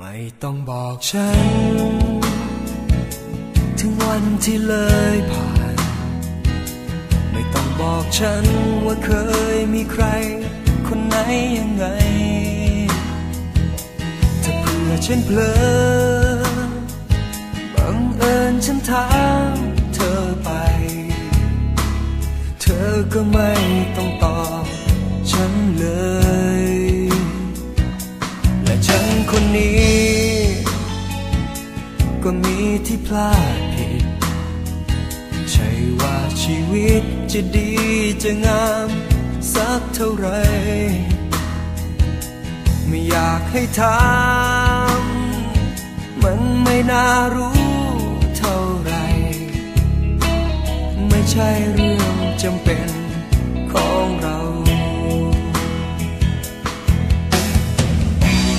ไม่ต้องบอกฉัน ถึงวันที่เลยผ่าน ไม่ต้องบอกฉันว่าเคยมีใคร คนไหนยังไง ถ้าเพื่อฉันเพลอบังเอิญฉันถามเธอไป เธอก็ไม่ต้องตอ ที่พลาดผิด ใช่ว่าชีวิตจะดีจะงามสักเท่าไร ไม่อยากให้ถามมันไม่น่ารู้เท่าไร ไม่ใช่เรื่องจำเป็นของเรา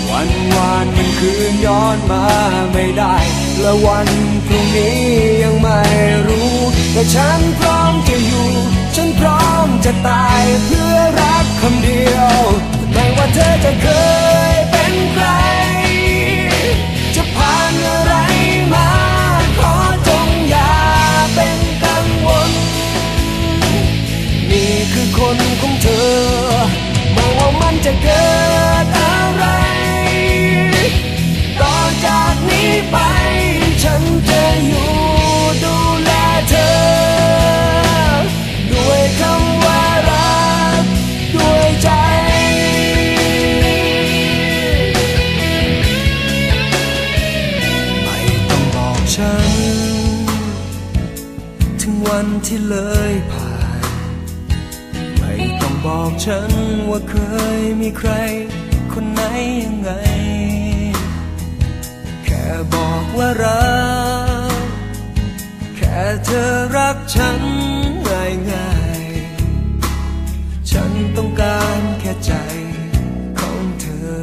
วันวานมันคืนย้อนมาไม่ได้ และวันพรุ่งนี้ยังไม่รู้แต่ฉันพร้อมจะอยู่ ฉันพร้อมจะตายเพื่อรักคำเดียวไม่ว่าเธอจะเคยเป็นใคร จะผ่านอะไรมา ขอจงอย่าเป็นกังวล นี่คือคนของเธอไม่ว่ามันจะเกิด ที่เลยผ่าน ไม่ต้องบอกฉันว่าเคยมีใคร คนไหนยังไง แค่บอกว่ารัก แค่เธอรักฉันง่ายง่ายฉันต้องการแค่ใจของเธอ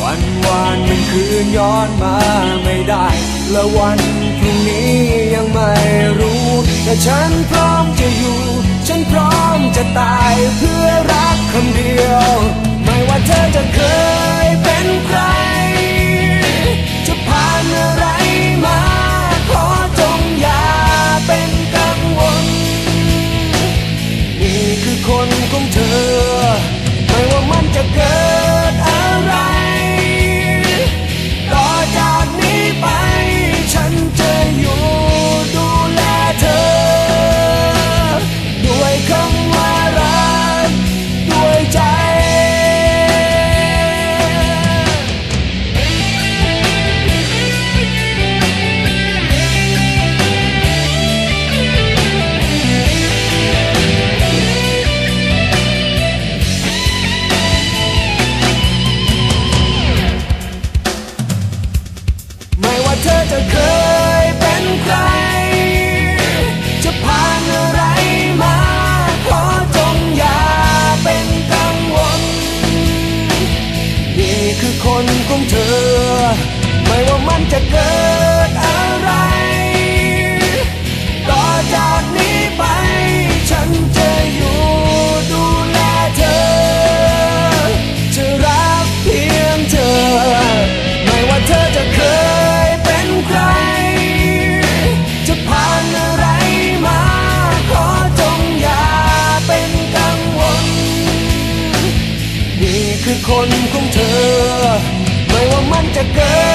วันวานมันคืนย้อนมาม และวันพรุ่งนี้ยังไม่รู้ แต่ฉันพร้อมจะอยู่ ฉันพร้อมจะตายเพื่อรักคำเดียว คนของเธอ ไม่ว่ามันจะเกิด